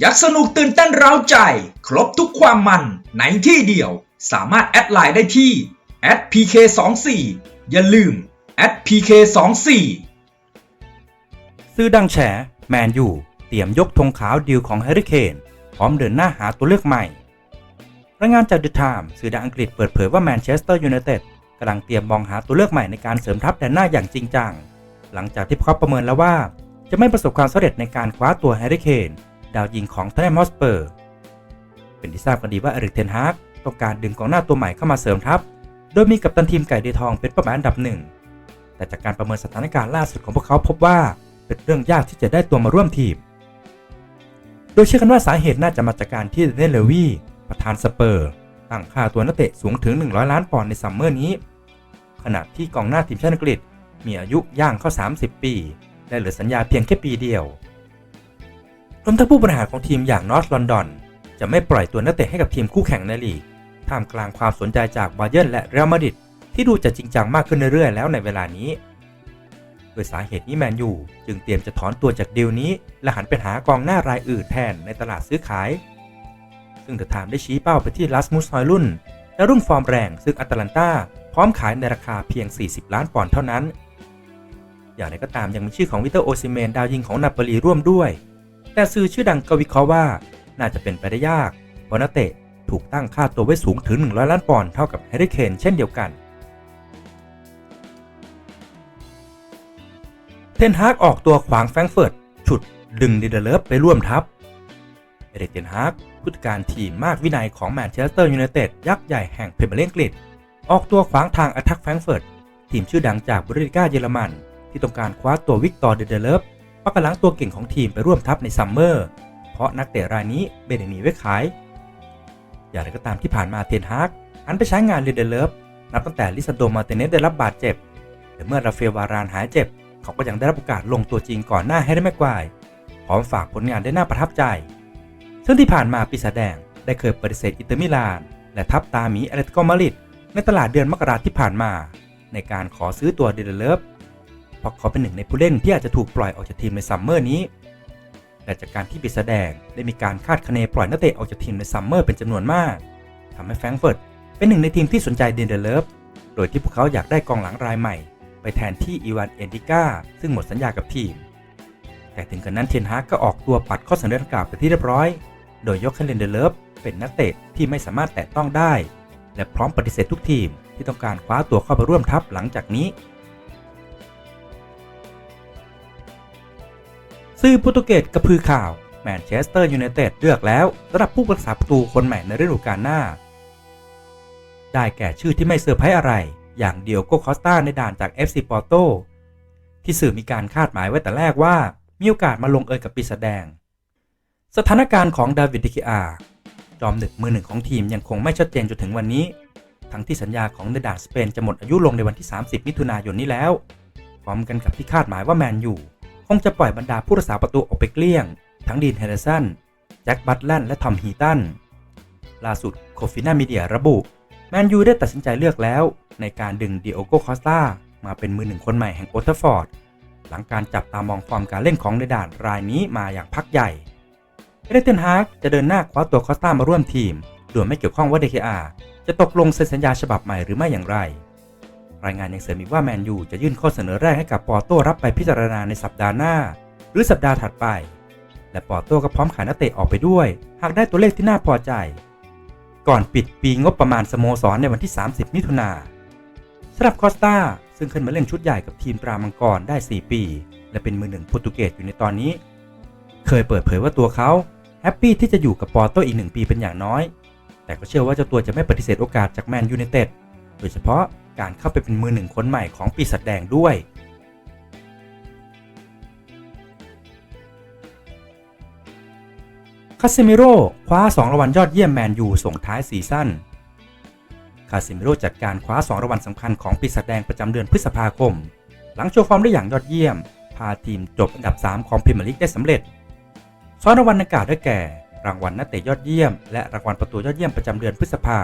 อยากสนุกตื่นเต้นเร้าใจ ครบทุกความมันในที่เดียว สามารถแอดไลน์ได้ที่ @pk24 อย่าลืม @pk24 ซื้อดังแฉ แมนยูเตรียมยกธงขาวดีลของแฮร์รี่เคนพร้อมเดินหน้าหาตัวเลือกใหม่รายงานจาก The Times สื่อดังอังกฤษเปิดเผยว่าแมนเชสเตอร์ยูไนเต็ดกำลังเตรียมมองหาตัวเลือกใหม่ในการเสริมทัพแดนหน้าอย่างจริงจัง หลังจากที่พวกเขาประเมินแล้วว่า จะไม่ประสบความสำเร็จในการคว้าตัวแฮร์รี่เคน ดาวยิงของเทนนมอสเปอร์ เป็นที่ทราบกันดีว่าเอริกเทนฮากต้องการดึงกองหน้าตัวใหม่เข้ามาเสริมทัพ โดยมีกัปตันทีมไก่เดทองเป็นเป้าหมายอันดับหนึ่ง แต่จากการประเมินสถานการณ์ล่าสุดของพวกเขาพบว่าเป็นเรื่องยากที่จะได้ตัวมาร่วมทีม โดยเชื่อกันว่าสาเหตุน่าจะมาจากการที่เดนเลวีประธานสเปอร์ตั้งค่าตัวนักเตะสูงถึง 100 ล้านปอนด์ในซัมเมอร์นี้ ขณะที่กองหน้าทีมชาติอังกฤษมีอายุย่างเข้า 30 ปี และเหลือสัญญาเพียงแค่ปีเดียว รวมทั้งผู้บริหารของทีมอย่างนอร์ทลอนดอนจะไม่ปล่อยตัวนักเตะให้กับทีมคู่แข่งในลีก ท่ามกลางความสนใจจากบาเยิร์นและเรอัลมาดริดที่ดูจะจริงจังมากขึ้นเรื่อยๆ แล้วในเวลานี้ โดยสาเหตุนี้แมนยูจึงเตรียมจะถอนตัวจากดีลนี้ และหันไปหากองหน้ารายอื่นแทนในตลาดซื้อขาย ซึ่งเดอะไทม์ได้ชี้เป้าไปที่ลัสมุสฮอยลุนและรุ่งฟอร์มแรงซึ่งอัตแลนตาพร้อมขายในราคาเพียง 40 ล้านปอนด์เท่านั้น อย่างไรก็ตามยังมีชื่อของวิเตอร์โอซิเมนดาวยิงของนาโปลีร่วมด้วย แต่สื่อชื่อดังก็วิเคราะห์ว่า น่าจะเป็นไปได้ยาก เพราะนักเตะถูกตั้งค่าตัวไว้สูงถึง 100 ล้านปอนด์เท่ากับแฮร์รี่เคนเช่นเดียวกัน เทนฮากออกตัวขวางแฟรงเฟิร์ตฉุดดึงดิเดเลฟไปร่วมทัพ เอริกเทนฮากผู้จัดการทีมมากวินัยของแมนเชสเตอร์ยูไนเต็ดยักษ์ใหญ่แห่งเพรเมียร์ลีกอังกฤษออกตัวขวางทางอัทักแฟรงเฟิร์ตทีมชื่อดังจากบุริกาเยอรมัน ที่ต้องการคว้าตัววิกตอร์เดเดเลฟ ปักกำลังตัวเก่งของทีมไปร่วมทัพในซัมเมอร์ เพราะนักเตะรายนี้ไม่ได้มีไว้ขาย อย่างไรก็ตามที่ผ่านมาเทนฮากอันไปใช้งานเดเดเลฟนับตั้งแต่ลิซาโดมาเตเนสได้รับบาดเจ็บแต่เมื่อราเฟลวารานหายเจ็บ เขาก็ยังได้รับโอกาสลงตัวจริงก่อนหน้าให้ได้แม็กวายพร้อมฝากผลงานได้น่าประทับใจ ซึ่งที่ผ่านมาปีศาจแดงได้เคยปฏิเสธอินเตอร์มิลาน และทับตาหมีอเลติโกมาริดในตลาดเดือนมกราที่ผ่านมา ในการขอซื้อตัวเดเดเลฟ เพราะเขาเป็นหนึ่งในผู้เล่นที่อาจจะถูกปล่อยออกจากทีมในซัมเมอร์นี้และจากการที่ปีศาจแดงได้มีการคาดคะเนปล่อยนักเตะออกจากทีมในซัมเมอร์เป็นจำนวนมากทำให้แฟรงก์เฟิร์ตเป็นหนึ่งในทีมที่สนใจเดนเดเลฟโดยที่พวกเขาอยากได้กองหลังรายใหม่ ไปแทนที่อีวานเอนดิก้าซึ่งหมดสัญญากับทีม แต่ถึงกระนั้นเทนฮากก็ออกตัวปัดข้อเสนอดังกล่าวไปที่เรียบร้อย โดยยกให้เลนเดเลฟเป็นนักเตะที่ไม่สามารถแตะต้องได้ และพร้อมปฏิเสธทุกทีมที่ต้องการคว้าตัวเข้าไปร่วมทัพหลังจากนี้ ซื่อโปรตุเกสกระพือข่าว แมนเชสเตอร์ยูไนเต็ดเลือกแล้วสำหรับผู้รักษาประตูคนใหม่ในฤดูกาลหน้า ได้แก่ชื่อที่ไม่เซอร์ไพรส์อะไร อย่างเดียวโกคอสตาในด่านจาก FC ปอร์โตที่สื่อมีการคาดหมายไว้แต่แรกว่า มีโอกาสมาลงเอยกับปีศาจแดง สถานการณ์ของดาวิดดิคิอาจอมหนึ่งมือหนึ่งของทีมยังคงไม่ชัดเจนจนถึงวันนี้ ทั้งที่สัญญาของในด่านสเปนจะหมดอายุลงในวันที่ 30 มิถุนายนนี้แล้ว พร้อมกันกับที่คาดหมายว่าแมนอยูค งจะปล่อยบรรดาผู้รักษาประตูออกไปเกลี้ยง ทั้งดีนเฮนเดสัน แจ็คบัตแลนและทอมฮีตัน ล่าสุดโคฟิน่ามีเดียระบุ แมนยูได้ตัดสินใจเลือกแล้ว ในการดึงดิโอโกคอสตามาเป็นมือหนึ่งคนใหม่แห่งโอเทอร์ฟอร์ด หลังการจับตามองฟอร์มการเล่นของในด่านรายนี้มาอย่างพักใหญ่เอเดนเทนฮากจะเดินหน้าคว้าตัวคอสตามาร่วมทีม โดยไม่เกี่ยวข้องว่าเดคอาจะตกลงเซ็นสัญญาฉบับใหม่หรือไม่อย่างไร รายงานยังเสริมอีกว่าแมนยูจะยื่นข้อเสนอแรกให้กับปอร์โต้รับไปพิจารณาในสัปดาห์หน้า หรือสัปดาห์ถัดไป และปอร์โต้ก็พร้อมขายนักเตะออกไปด้วย หากได้ตัวเลขที่น่าพอใจ ก่อนปิดปีงบประมาณสโมสรในวันที่ 30 มิถุนาสำหรับคอสตาซึ่งขึ้นมาเล่นชุดใหญ่กับทีมตรามังกรได้ 4 ปี และเป็นมือหนึ่งโปรตุเกสอยู่ในตอนนี้ เคยเปิดเผยว่าตัวเขาแฮปปี้ที่จะอยู่กับปอร์โต้อีกหนึ่งปีเป็นอย่างน้อย แต่ก็เชื่อว่าเจ้าตัวจะไม่ปฏิเสธโอกาสจากแมนยูไนเต็ด โดยเฉพาะการเข้าไปเป็นมือหนึ่งคนใหม่ของปีศาจแดงด้วย คาซิมิโร่คว้า 2รางวัลยอดเยี่ยมแมนยูส่งท้ายซีซั่น คาซิมิโร่จัดการคว้า 2รางวัลสำคัญของปีศาจแดงประจำเดือนพฤษภาคม หลังโชว์ฟอร์มได้อย่างยอดเยี่ยม พาทีมจบอันดับ 3 ของพรีเมียร์ลีกได้สำเร็จสองรางวัลดังกล่าวได้แก่ รางวัลนักเตะยอดเยี่ยม และรางวัลประตูยอดเยี่ยมประจำเดือนพฤษภา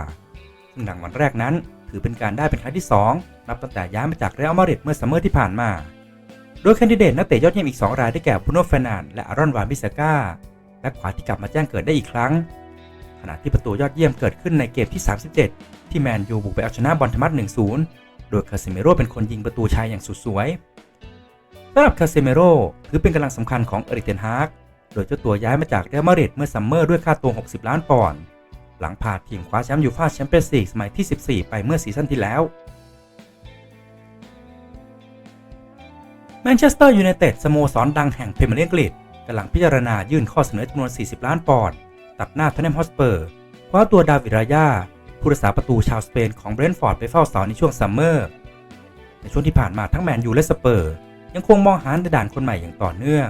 ซึ่งรางวัลแรกนั้น ถือเป็นการได้เป็นครั้งที่ 2 นับตั้งแต่ย้ายมาจากเรอัลมาดริดเมื่อซัมเมอร์ที่ผ่านมา โดยแคนดิเดตนักเตะยอดเยี่ยมอีก 2 รายได้แก่บูโน่เฟรนันและอารอนวานบิสก้าแบ็คขวาที่กลับมาแจ้งเกิดได้อีกครั้ง ขณะที่ประตูยอดเยี่ยมเกิดขึ้นในเกมที่ 37 ที่แมนยูบุกไปเอาชนะบอลธมัด1-0 โดยคาเซเมโร่เป็นคนยิงประตูชัยอย่างสุดสวยสำหรับคาเซเมโร่ถือเป็นกำลังสำคัญของเอริเทนฮากโดยเจ้าตัวย้ายมาจากเรอัลมาดริดเมื่อซัมเมอร์ด้วยค่าตัว 60 ล้านปอนด์ หลังพาทีมคว้าแชมป์ยูฟ่าแชมเปี้ยนส์ลีกสมัยที่ 14 ไปเมื่อซีซั่นที่แล้วแมนเชสเตอร์ยูไนเต็ดสโมสรดังแห่งพรีเมียร์ลีกอังกฤษกำลังพิจารณายื่นข้อเสนอจำนวน 40 ล้านปอนด์ตัดหน้าทอนแนมฮอสเปอร์คว้าตัวดาวิดรายาผู้รักษาประตูชาวสเปนของเบรนท์ฟอร์ดไปเฝ้าเสาในช่วงซัมเมอร์ ในช่วงที่ผ่านมาทั้งแมนยูและสเปอร์ยังคงมองหาในด่านคนใหม่อย่างต่อเนื่อง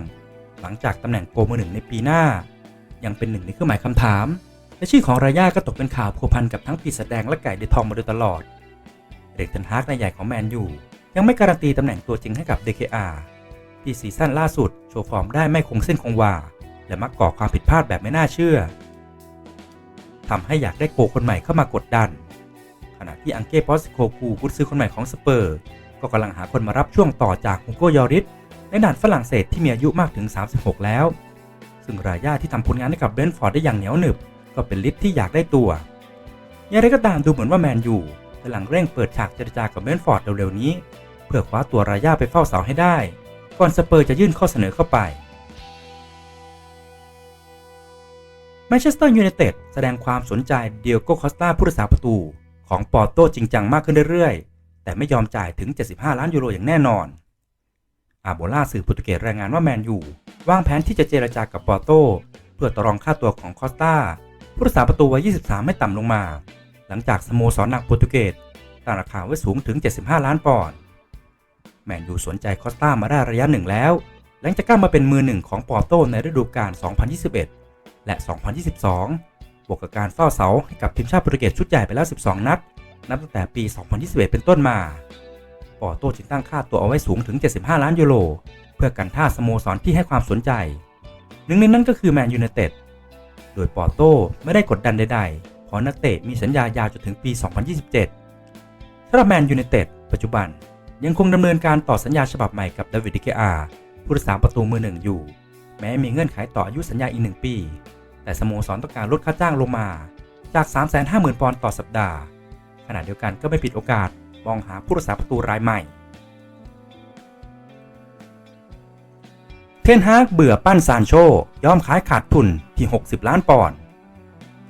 หลังจากตำแหน่งโกมือหนึ่งในปีหน้า ยังเป็นหนึ่งในเครื่องหมายคำถาม และชื่อของรายาก็ตกเป็นข่าวพัวพันกับทั้งปีศาจแดงและไก่เดทองมาโดยตลอด เด็กเทนฮากนายใหญ่ของแมนยูยังไม่การันตีตำแหน่งตัวจริงให้กับ DKR ที่ซีซั่นล่าสุดโชว์ฟอร์มได้ไม่คงเส้นคงวา และมักก่อความผิดพลาดแบบไม่น่าเชื่อทำให้อยากได้โกคนใหม่เข้ามากดดัน ขณะที่อังเก้ปอสโคกูผู้ซื้อคนใหม่ของสเปอร์ ก็กำลังหาคนมารับช่วงต่อจากฮุโกยอริสในด่านฝรั่งเศสที่มีอายุมากถึง 36 แล้ว ซึ่งรายาที่ทำผลงานให้กับเบรนฟอร์ดได้อย่างเหนียวหนึบ ก็เป็นลิสที่อยากได้ตัวอย่างไรก็ตามดูเหมือนว่าแมนยูกำลังเร่งเปิดฉากเจรจากับเบนฟอร์ดเร็วๆนี้ เพื่อคว้าตัวรายาไปเฝ้าเสาให้ได้ ก่อนสเปอร์จะยื่นข้อเสนอเข้าไปแมนเชสเตอร์ยูไนเต็ดแสดงความสนใจเดียโกคอสตาผู้รักษาประตูของปอร์โตจริงจังมากขึ้นเรื่อยๆ แต่ไม่ยอมจ่ายถึง 75 ล้านยูโรอย่างแน่นอน อาโบล่าสื่อโปรตุเกสรายงานว่าแมนยูวางแผนที่จะเจรจากับปอร์โตเพื่อต่อรองค่าตัวของคอสตา ผู้รักษาประตูวัย 23 ไม่ต่ำลงมา หลังจากสโมสรหนักโปรตุเกสตั้งราคาไว้สูงถึง 75 ล้านปอนด์แมนยูสนใจคอสตามาได้ระยะหนึ่งแล้ว หลังจากก้าวมาเป็นมือหนึ่งของปอร์โตในฤดูกาล 2021 และ 2022 บวกกับการเฝ้าเสาให้กับทีมชาติโปรตุเกสชุดใหญ่ไปแล้ว 12 นัด นับตั้งแต่ปี 2021 เป็นต้นมา ปอร์โตจึงตั้งค่าตัวเอาไว้สูงถึง 75 ล้านยูโร เพื่อกันท่าสโมสรที่ให้ความสนใจ หนึ่งในนั้นก็คือแมนยูไนเต็ด ดยปอร์โตไม่ได้กดดันใดๆ เพราะนักเตะมีสัญญายาวจนถึงปี 2027สำหรับแมนยูไนเต็ดปัจจุบันยังคงดำเนินการต่อสัญญาฉบับใหม่กับดาวิดดิเกอาผู้รักษาประตูมือหนึ่งอยู่ แม้มีเงื่อนไขต่ออายุสัญญาอีกหนึ่งปี แต่สโมสรต้องการลดค่าจ้างลงมาจาก 350,000 ปอนด์ต่อสัปดาห์ ขณะเดียวกันก็ไม่ผิดโอกาสมองหาผู้รักษาประตูรายใหม่ ทนฮากเบื่อปั้นซานโชยอมขายขาดทุนที่ 60 ล้านปอนด์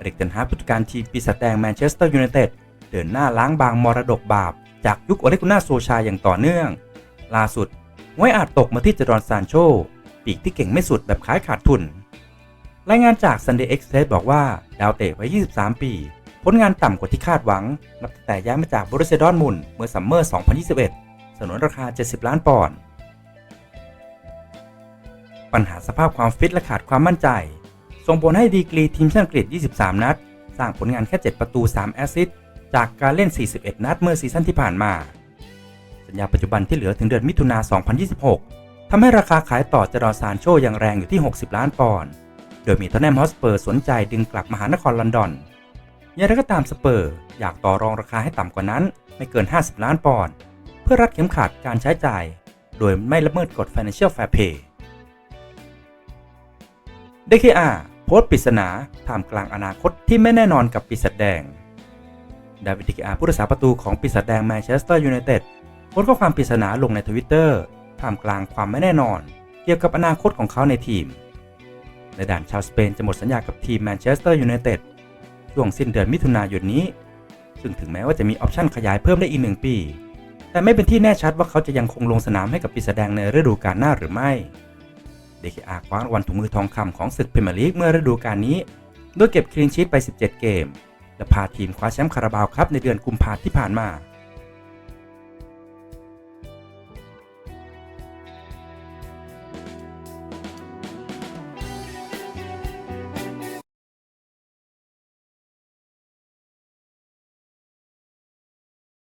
เด็กเทนฮากผู้จัดการทีมปีศาจแดงแมนเชสเตอร์ยูไนเต็ดเดินหน้าล้างบางมรดกบาป จากยุคโอเลกุน่าโซชาอย่างต่อเนื่อง ล่าสุดไว้อาจตกมาที่จดอนซานโชปีกที่เก่งไม่สุดแบบขายขาดทุน รายงานจาก Sunday Express บอกว่า ดาวเตะวัย 23 ปี ผลงานต่ำกว่าที่คาดหวัง นับแต่ย้ายมาจากบรูเซดอนมุนเมื่อซัมเมอร์ 2021 สนนราคา 70 ล้านปอนด์ ปัญหาสภาพความฟิตและขาดความมั่นใจ ส่งผลให้ดีกรีทีมชาติอังกฤษ 23 นัด สร้างผลงานแค่ 7 ประตู 3 แอสซิสต์จากการเล่น 41 นัดเมื่อซีซั่นที่ผ่านมา สัญญาปัจจุบันที่เหลือถึงเดือนมิถุนา 2026 ทำให้ราคาขายต่อจรอซานโชยังแรงอยู่ที่ 60 ล้านปอนด์ โดยมีทอนแนมฮอสเปอร์สนใจดึงกลับมหานครลอนดอนอย่างไรก็ตามสเปอร์ อยากต่อรองราคาให้ต่ำกว่านั้นไม่เกิน 50 ล้านปอนด์ เพื่อรัดเข็มขัดการใช้จ่าย โดยไม่ละเมิดกฎ Financial Fair Play DKR โพสต์ปริศนาท่ามกลางอนาคตที่ไม่แน่นอนกับปีศาจแดง ดาวิด DKR ผู้รักษาประตูของปีศาจแดงแมนเชสเตอร์ยูไนเต็ดโพสต์ข้อความปริศนาลงในทวิตเตอร์ท่ามกลางความไม่แน่นอน เกี่ยวกับอนาคตของเขาในทีม ในด่านชาวสเปนจะหมดสัญญากับทีมแมนเชสเตอร์ยูไนเต็ดช่วงสิ้นเดือนมิถุนายนนี้ ซึ่งถึงแม้ว่าจะมีออปชั่นขยายเพิ่มได้อีกหนึ่งปี แต่ไม่เป็นที่แน่ชัดว่าเขาจะยังคงลงสนามให้กับปีศาจแดงในฤดูกาลหน้าหรือไม่ เดคอาคว้ารางวัลถุงมือทองคำของศึกพรีเมียร์ลีกเมื่อฤดูกาลนี้ โดยเก็บคลีนชีตไป 17 เกม และพาทีมคว้าแชมป์คาราบาวครับในเดือนกุมภาพันธ์ที่ผ่านมา